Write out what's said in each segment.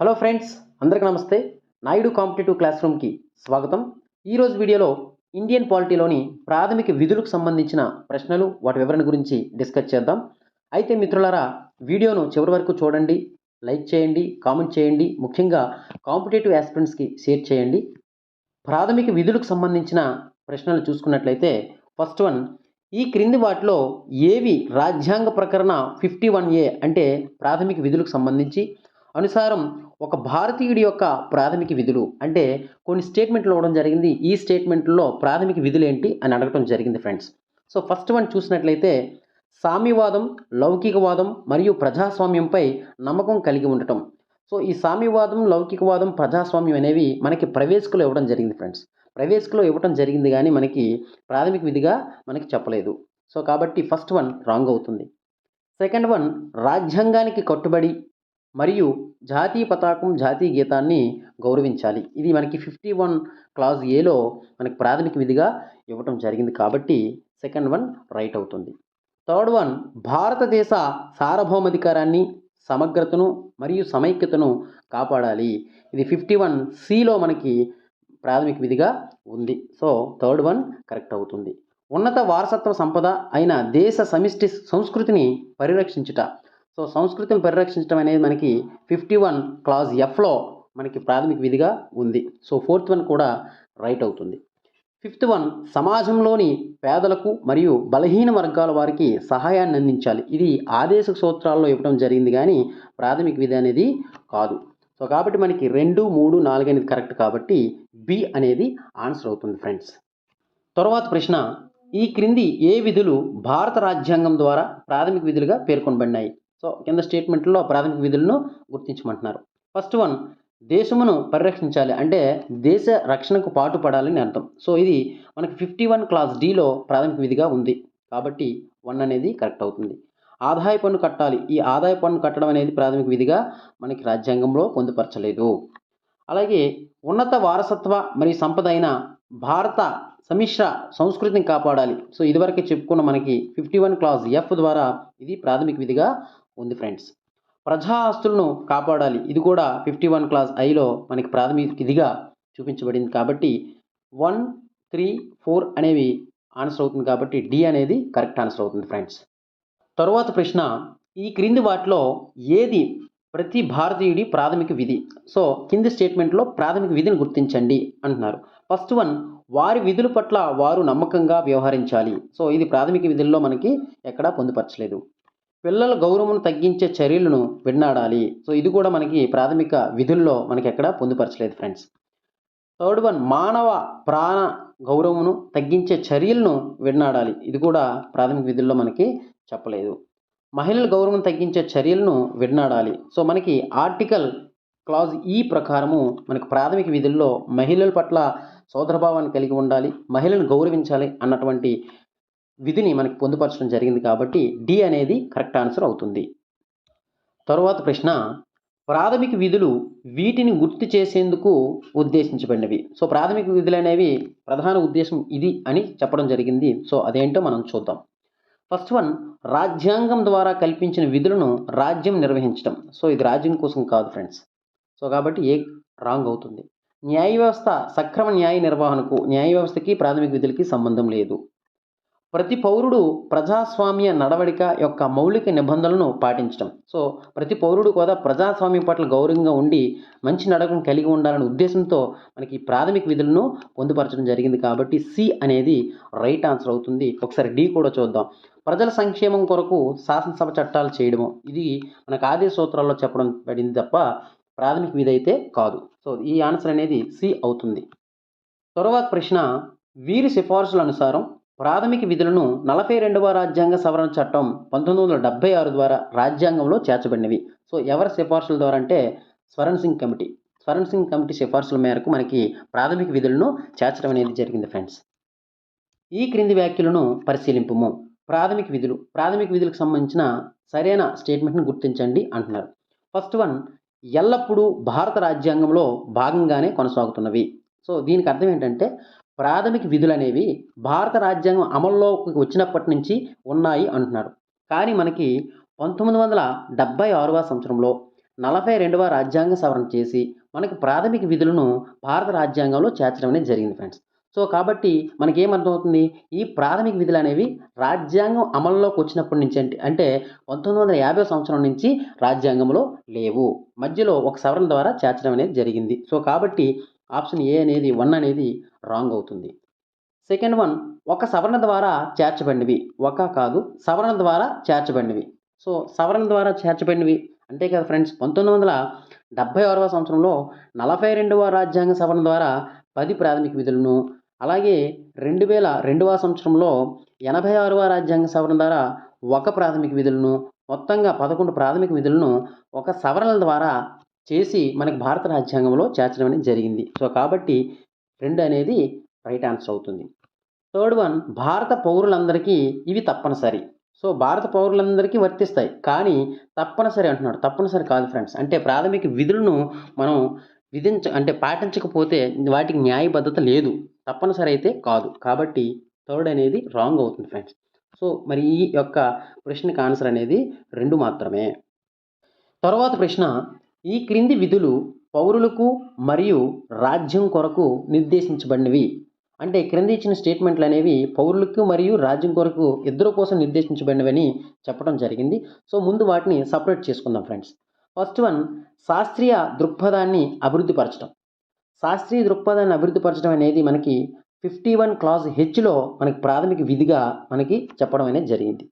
Hello friends అందరికీ నమస్తే. Naidu competitive class రూమ్కి స్వాగతం. ఈరోజు వీడియోలో ఇండియన్ పాలిటీలోని ప్రాథమిక విధులకు సంబంధించిన ప్రశ్నలు వాటి వివరణ గురించి డిస్కస్ చేద్దాం. అయితే మిత్రులారా వీడియోను చివరి వరకు చూడండి లైక్ చేయండి కామెంట్ చేయండి ముఖ్యంగా కాంపిటేటివ్ యాస్పిరెంట్స్కి షేర్ చేయండి. ప్రాథమిక విధులకు సంబంధించిన ప్రశ్నలు చూసుకున్నట్లయితే ఫస్ట్ వన్ ఈ క్రింది వాటిలో ఏవి రాజ్యాంగ ప్రకరణ ఫిఫ్టీ వన్ ఏ అంటే ప్రాథమిక విధులకు సంబంధించి అనుసారం ఒక భారతీయుడి యొక్క ప్రాథమిక విధులు అంటే కొన్ని స్టేట్మెంట్లు ఇవ్వడం జరిగింది. ఈ స్టేట్మెంట్లో ప్రాథమిక విధులు ఏంటి అని అడగటం జరిగింది ఫ్రెండ్స్. సో ఫస్ట్ వన్ చూసినట్లయితే సామ్యవాదం లౌకికవాదం మరియు ప్రజాస్వామ్యంపై నమ్మకం కలిగి ఉండటం. సో ఈ సామ్యవాదం లౌకికవాదం ప్రజాస్వామ్యం అనేవి మనకి ప్రవేశకులు ఇవ్వడం జరిగింది ఫ్రెండ్స్. ప్రవేశకులు ఇవ్వడం జరిగింది కానీ మనకి ప్రాథమిక విధిగా మనకి చెప్పలేదు. సో కాబట్టి ఫస్ట్ వన్ రాంగ్ అవుతుంది. సెకండ్ వన్ రాజ్యాంగానికి కట్టుబడి మరియు జాతీయ పతాకం జాతీయ గీతాన్ని గౌరవించాలి. ఇది మనకి ఫిఫ్టీ వన్ క్లాజ్ ఏలో మనకి ప్రాథమిక విధిగా ఇవ్వటం జరిగింది కాబట్టి సెకండ్ వన్ రైట్ అవుతుంది. థర్డ్ వన్ భారతదేశ సార్వభౌమాధికారాన్ని సమగ్రతను మరియు సమైక్యతను కాపాడాలి. ఇది ఫిఫ్టీ వన్ సిలో మనకి ప్రాథమిక విధిగా ఉంది. సో థర్డ్ వన్ కరెక్ట్ అవుతుంది. ఉన్నత వారసత్వ సంపద అయిన దేశ సమిష్టి సంస్కృతిని పరిరక్షించుట. సో సంస్కృతిని పరిరక్షించడం అనేది మనకి ఫిఫ్టీ వన్ క్లాజ్ ఎఫ్లో మనకి ప్రాథమిక విధిగా ఉంది. సో ఫోర్త్ వన్ కూడా రైట్ అవుతుంది. ఫిఫ్త్ వన్ సమాజంలోని పేదలకు మరియు బలహీన వర్గాల వారికి సహాయాన్ని అందించాలి. ఇది ఆదేశ సూత్రాల్లో ఇవ్వడం జరిగింది కానీ ప్రాథమిక విధి అనేది కాదు. సో కాబట్టి మనకి రెండు మూడు నాలుగు అనేది కరెక్ట్ కాబట్టి బి అనేది ఆన్సర్ అవుతుంది ఫ్రెండ్స్. తర్వాత ప్రశ్న ఈ క్రింది ఏ విధులు భారత రాజ్యాంగం ద్వారా ప్రాథమిక విధులుగా పేర్కొనబడినాయి? సో కింద స్టేట్మెంట్లో ప్రాథమిక విధులను గుర్తించమంటున్నారు. ఫస్ట్ వన్ దేశమును పరిరక్షించాలి. అంటే దేశ రక్షణకు పాటుపడాలని అర్థం. సో ఇది మనకి ఫిఫ్టీ వన్ క్లాస్ డిలో ప్రాథమిక విధిగా ఉంది. కాబట్టి వన్ అనేది కరెక్ట్ అవుతుంది. ఆదాయ పన్ను కట్టాలి. ఈ ఆదాయ పన్ను కట్టడం అనేది ప్రాథమిక విధిగా మనకి రాజ్యాంగంలో పొందుపరచలేదు. అలాగే ఉన్నత వారసత్వ మరియు సంపద అయిన భారత సమిశ్ర సంస్కృతిని కాపాడాలి. సో ఇదివరకే చెప్పుకున్న మనకి ఫిఫ్టీ వన్ క్లాస్ ఎఫ్ ద్వారా ఇది ప్రాథమిక విధిగా ఉంది ఫ్రెండ్స్. ప్రజా ఆస్తులను కాపాడాలి. ఇది కూడా ఫిఫ్టీ వన్ క్లాస్ ఐలో మనకి ప్రాథమిక విధిగా చూపించబడింది కాబట్టి వన్ త్రీ ఫోర్ అనేవి ఆన్సర్ అవుతుంది కాబట్టి డి అనేది కరెక్ట్ ఆన్సర్ అవుతుంది ఫ్రెండ్స్. తరువాత ప్రశ్న ఈ క్రింది వాటిలో ఏది ప్రతి భారతీయుడి ప్రాథమిక విధి? సో కింది స్టేట్మెంట్లో ప్రాథమిక విధిని గుర్తించండి అంటున్నారు. ఫస్ట్ వన్ వారి విధుల పట్ల వారు నమ్మకంగా వ్యవహరించాలి. సో ఇది ప్రాథమిక విధుల్లో మనకి ఎక్కడా పొందుపరచలేదు. పిల్లల గౌరవం తగ్గించే చర్యలను విన్నాడాలి. సో ఇది కూడా మనకి ప్రాథమిక విధుల్లో మనకి ఎక్కడా పొందుపరచలేదు ఫ్రెండ్స్. థర్డ్ వన్ మానవ ప్రాణ గౌరవమును తగ్గించే చర్యలను విన్నాడాలి. ఇది కూడా ప్రాథమిక విధుల్లో మనకి చెప్పలేదు. మహిళల గౌరవం తగ్గించే చర్యలను విన్నాడాలి. సో మనకి ఆర్టికల్ క్లాజ్ ఈ ప్రకారము మనకు ప్రాథమిక విధుల్లో మహిళల పట్ల సోదరభావాన్ని కలిగి ఉండాలి మహిళను గౌరవించాలి అన్నటువంటి విధిని మనకు పొందుపరచడం జరిగింది కాబట్టి డి అనేది కరెక్ట్ ఆన్సర్ అవుతుంది. తరువాత ప్రశ్న ప్రాథమిక విధులు వీటిని గుర్తు చేసేందుకు ఉద్దేశించబడినవి. సో ప్రాథమిక విధులు అనేవి ప్రధాన ఉద్దేశం ఇది అని చెప్పడం జరిగింది. సో అదేంటో మనం చూద్దాం. ఫస్ట్ వన్ రాజ్యాంగం ద్వారా కల్పించిన విధులను రాజ్యం నిర్వహించడం. సో ఇది రాజ్యం కోసం కాదు ఫ్రెండ్స్. సో కాబట్టి ఏ రాంగ్ అవుతుంది. న్యాయ వ్యవస్థ సక్రమ న్యాయ నిర్వహణకు న్యాయ వ్యవస్థకి ప్రాథమిక విధులకి సంబంధం లేదు. ప్రతి పౌరుడు ప్రజాస్వామ్య నడవడిక యొక్క మౌలిక నిబంధనలను పాటించడం సో ప్రతి పౌరుడు కూడా ప్రజాస్వామ్యం పట్ల గౌరవంగా ఉండి మంచి నడకను కలిగి ఉండాలనే ఉద్దేశంతో మనకి ప్రాథమిక విధులను పొందుపరచడం జరిగింది కాబట్టి సి అనేది రైట్ ఆన్సర్ అవుతుంది. ఒకసారి డి కూడా చూద్దాం. ప్రజల సంక్షేమం కొరకు శాసనసభ చట్టాలు చేయడము. ఇది మనకు ఆదేశ సూత్రాల్లో చెప్పడం పడింది తప్ప ప్రాథమిక విధి అయితే కాదు. సో ఈ ఆన్సర్ అనేది సి అవుతుంది. తరువాత ప్రశ్న వీరి సిఫార్సుల అనుసారం ప్రాథమిక విధులను నలభై రెండవ రాజ్యాంగ సవరణ చట్టం పంతొమ్మిది వందల డెబ్బై ఆరు ద్వారా రాజ్యాంగంలో చేర్చబడినవి. సో ఎవరి సిఫార్సుల ద్వారా అంటే స్వరణ్ సింగ్ కమిటీ. స్వరణ్ సింగ్ కమిటీ సిఫార్సుల మేరకు మనకి ప్రాథమిక విధులను చేర్చడం అనేది జరిగింది ఫ్రెండ్స్. ఈ క్రింది వ్యాఖ్యలను పరిశీలింపము. ప్రాథమిక విధులు. ప్రాథమిక విధులకు సంబంధించిన సరైన స్టేట్మెంట్ని గుర్తించండి అంటున్నారు. ఫస్ట్ వన్ ఎల్లప్పుడూ భారత రాజ్యాంగంలో భాగంగానే కొనసాగుతున్నవి. సో దీనికి అర్థం ఏంటంటే ప్రాథమిక విధులు అనేవి భారత రాజ్యాంగం అమల్లోకి వచ్చినప్పటి నుంచి ఉన్నాయి అంటున్నారు. కానీ మనకి పంతొమ్మిది వందల డెబ్బై ఆరవ సంవత్సరంలో నలభై రెండవ రాజ్యాంగ సవరణ చేసి మనకి ప్రాథమిక విధులను భారత రాజ్యాంగంలో చేర్చడం అనేది జరిగింది ఫ్రెండ్స్. సో కాబట్టి మనకి ఏమర్థమవుతుంది ఈ ప్రాథమిక విధులు అనేవి రాజ్యాంగం అమల్లోకి వచ్చినప్పటి నుంచి అంటే అంటే పంతొమ్మిది వందల యాభై సంవత్సరం నుంచి రాజ్యాంగంలో లేవు. మధ్యలో ఒక సవరణ ద్వారా చేర్చడం అనేది జరిగింది. సో కాబట్టి ఆప్షన్ ఏ అనేది వన్ అనేది రాంగ్ అవుతుంది. సెకండ్ వన్ ఒక సవరణ ద్వారా చేర్చబడినవి. ఒక కాదు సవరణ ద్వారా చేర్చబడినవి. సో సవరణ ద్వారా చేర్చబడినవి అంతే కదా ఫ్రెండ్స్ పంతొమ్మిది వందల డెబ్భై ఆరవ సంవత్సరంలో నలభై రెండవ రాజ్యాంగ సవరణ ద్వారా పది ప్రాథమిక విధులను అలాగే రెండు వేల రెండవ సంవత్సరంలో ఎనభై ఆరవ రాజ్యాంగ సవరణ ద్వారా ఒక ప్రాథమిక విధులను మొత్తంగా పదకొండు ప్రాథమిక విధులను ఒక సవరణల ద్వారా చేసి మనకి భారత రాజ్యాంగంలో చేర్చడం అనేది జరిగింది. సో కాబట్టి రెండు అనేది రైట్ ఆన్సర్ అవుతుంది. థర్డ్ వన్ భారత పౌరులందరికీ ఇవి తప్పనిసరి. సో భారత పౌరులందరికీ వర్తిస్తాయి. కానీ తప్పనిసరి అంటున్నాడు. తప్పనిసరి కాదు ఫ్రెండ్స్ అంటే ప్రాథమిక విధులను మనం విధించ అంటే పాటించకపోతే వాటికి న్యాయబద్ధత లేదు. తప్పనిసరి అయితే కాదు. కాబట్టి థర్డ్ అనేది రాంగ్ అవుతుంది ఫ్రెండ్స్ సో మరి ఈ యొక్క ప్రశ్నకి ఆన్సర్ అనేది రెండు మాత్రమే. తర్వాత ప్రశ్న ఈ క్రింది విధులు పౌరులకు మరియు రాజ్యం కొరకు నిర్దేశించబడినవి. అంటే క్రింద ఇచ్చిన స్టేట్మెంట్లు అనేవి పౌరులకు మరియు రాజ్యం కొరకు ఇద్దరు కోసం నిర్దేశించబడినవని చెప్పడం జరిగింది. సో ముందు వాటిని సపరేట్ చేసుకుందాం ఫ్రెండ్స్ ఫస్ట్ వన్ శాస్త్రీయ దృక్పథాన్ని అభివృద్ధిపరచడం శాస్త్రీయ దృక్పథాన్ని అభివృద్ధి పరచడం అనేది మనకి ఫిఫ్టీ వన్ క్లాస్ హెచ్లో మనకి ప్రాథమిక విధిగా మనకి చెప్పడం అనేది జరిగింది.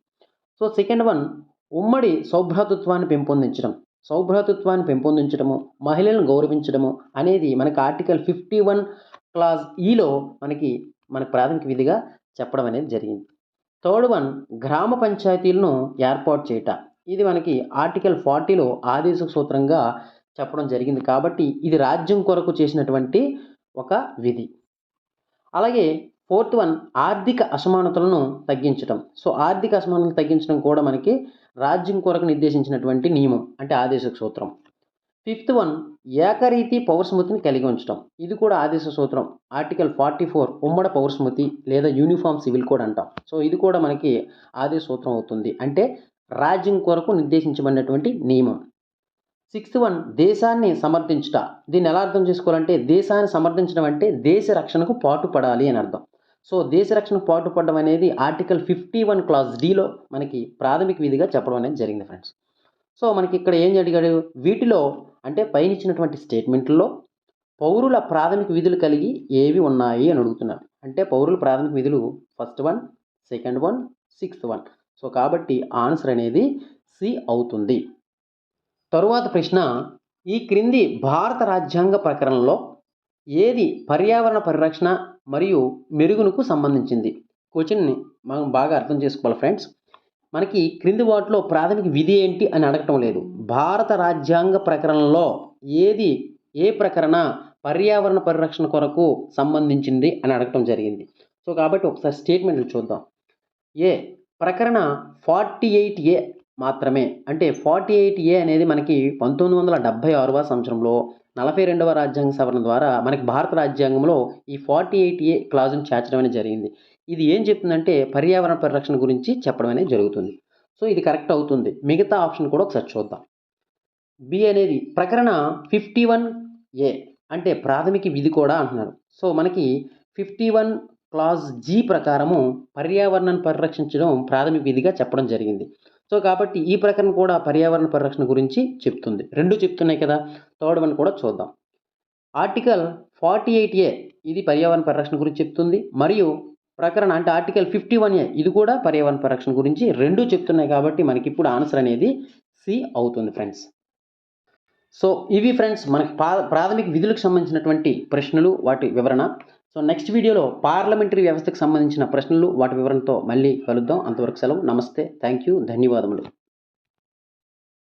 సో సెకండ్ వన్ ఉమ్మడి సౌభ్రాతృత్వాన్ని పెంపొందించడం సౌభ్రాతృత్వాన్ని పెంపొందించడము మహిళలను గౌరవించడము అనేది మనకి ఆర్టికల్ ఫిఫ్టీ వన్ క్లాజ్ ఈలో మనకి మన ప్రాథమిక విధిగా చెప్పడం అనేది జరిగింది. థర్డ్ వన్ గ్రామ పంచాయతీలను ఏర్పాటు చేయట. ఇది మనకి ఆర్టికల్ ఫార్టీలో ఆదేశ సూత్రంగా చెప్పడం జరిగింది కాబట్టి ఇది రాజ్యం కొరకు చేసినటువంటి ఒక విధి. అలాగే ఫోర్త్ వన్ ఆర్థిక అసమానతలను తగ్గించడం సో ఆర్థిక అసమానతలు తగ్గించడం కూడా మనకి రాజ్యం కొరకు నిర్దేశించినటువంటి నియమం అంటే ఆదేశ సూత్రం. ఫిఫ్త్ వన్ ఏకరీతి పౌరస్మృతిని కలిగి ఉంచడం ఇది కూడా ఆదేశ సూత్రం. ఆర్టికల్ ఫార్టీ ఫోర్ ఉమ్మడ పౌరస్మృతి లేదా యూనిఫామ్ సివిల్ కోడ్ అంటాం. సో ఇది కూడా మనకి ఆదేశ సూత్రం అవుతుంది. అంటే రాజ్యం కొరకు నిర్దేశించబడినటువంటి నియమం. సిక్స్త్ వన్ దేశాన్ని సమర్థించుట. దీన్ని ఎలా అర్థం చేసుకోవాలంటే దేశాన్ని సమర్థించడం అంటే దేశ రక్షణకు పాటుపడాలి అని అర్థం. సో దేశ రక్షణ పాటుపడడం అనేది ఆర్టికల్ ఫిఫ్టీ వన్ క్లాస్ డిలో మనకి ప్రాథమిక విధిగా చెప్పడం అనేది జరిగింది ఫ్రెండ్స్. సో మనకి ఇక్కడ ఏం అడిగాడు వీటిలో అంటే పైన ఇచ్చినటువంటి స్టేట్మెంట్లో పౌరుల ప్రాథమిక విధులు కలిగి ఏవి ఉన్నాయి అని అడుగుతున్నాడు అంటే పౌరుల ప్రాథమిక విధులు first one second one sixth one. So కాబట్టి ఆన్సర్ అనేది సి అవుతుంది. తరువాత ప్రశ్న ఈ క్రింది భారత రాజ్యాంగ ప్రకరణలో ఏది పర్యావరణ పరిరక్షణ మరియు మెరుగునకు సంబంధించింది. క్వశ్చన్ని మనం బాగా అర్థం చేసుకోవాలి ఫ్రెండ్స్. మనకి క్రింది వాటిలో ప్రాథమిక విధి ఏంటి అని అడగటం లేదు. భారత రాజ్యాంగ ప్రకరణలో ఏది ఏ ప్రకరణ పర్యావరణ పరిరక్షణ కొరకు సంబంధించింది అని అడగటం జరిగింది. సో కాబట్టి ఒకసారి స్టేట్మెంట్లు చూద్దాం. ఏ ప్రకరణ ఫార్టీ ఎయిట్ ఏ మాత్రమే. అంటే ఫార్టీ ఎయిట్ ఏ అనేది మనకి పంతొమ్మిది వందల డెబ్భై ఆరవ సంవత్సరంలో నలభై రెండవ రాజ్యాంగ సవరణ ద్వారా మనకి భారత రాజ్యాంగంలో ఈ ఫార్టీ ఎయిట్ ఏ క్లాజును చేర్చడం అనేది జరిగింది. ఇది ఏం చెప్తుందంటే పర్యావరణ పరిరక్షణ గురించి చెప్పడం అనేది జరుగుతుంది. సో ఇది కరెక్ట్ అవుతుంది. మిగతా ఆప్షన్ కూడా ఒకసారి చూద్దాం. బి అనేది ప్రకరణ ఫిఫ్టీ వన్ ఏ అంటే ప్రాథమిక విధి కూడా అంటున్నారు. సో మనకి ఫిఫ్టీ వన్ క్లాజ్ జీ ప్రకారము పర్యావరణాన్ని పరిరక్షించడం ప్రాథమిక విధిగా చెప్పడం జరిగింది. సో కాబట్టి ఈ ప్రకరణ కూడా పర్యావరణ పరిరక్షణ గురించి చెప్తుంది. రెండు చెప్తున్నాయి కదా థర్డ్ వన్ కూడా చూద్దాం. ఆర్టికల్ ఫార్టీ ఎయిట్ ఏ ఇది పర్యావరణ పరిరక్షణ గురించి చెప్తుంది. మరియు ప్రకరణ అంటే ఆర్టికల్ ఫిఫ్టీ వన్ ఏ ఇది కూడా పర్యావరణ పరిరక్షణ గురించి రెండు చెప్తున్నాయి కాబట్టి మనకి ఇప్పుడు ఆన్సర్ అనేది సి అవుతుంది ఫ్రెండ్స్. సో ఇవి ఫ్రెండ్స్ మనకి ప్రాథమిక విధులకు సంబంధించినటువంటి ప్రశ్నలు వాటి వివరణ. సో నెక్స్ట్ వీడియోలో పార్లమెంటరీ వ్యవస్థకు సంబంధించిన ప్రశ్నలు వాటి వివరణతో మళ్ళీ కలుద్దాం. అంతవరకు సెలవు. నమస్తే. థ్యాంక్ యూ ధన్యవాదములు.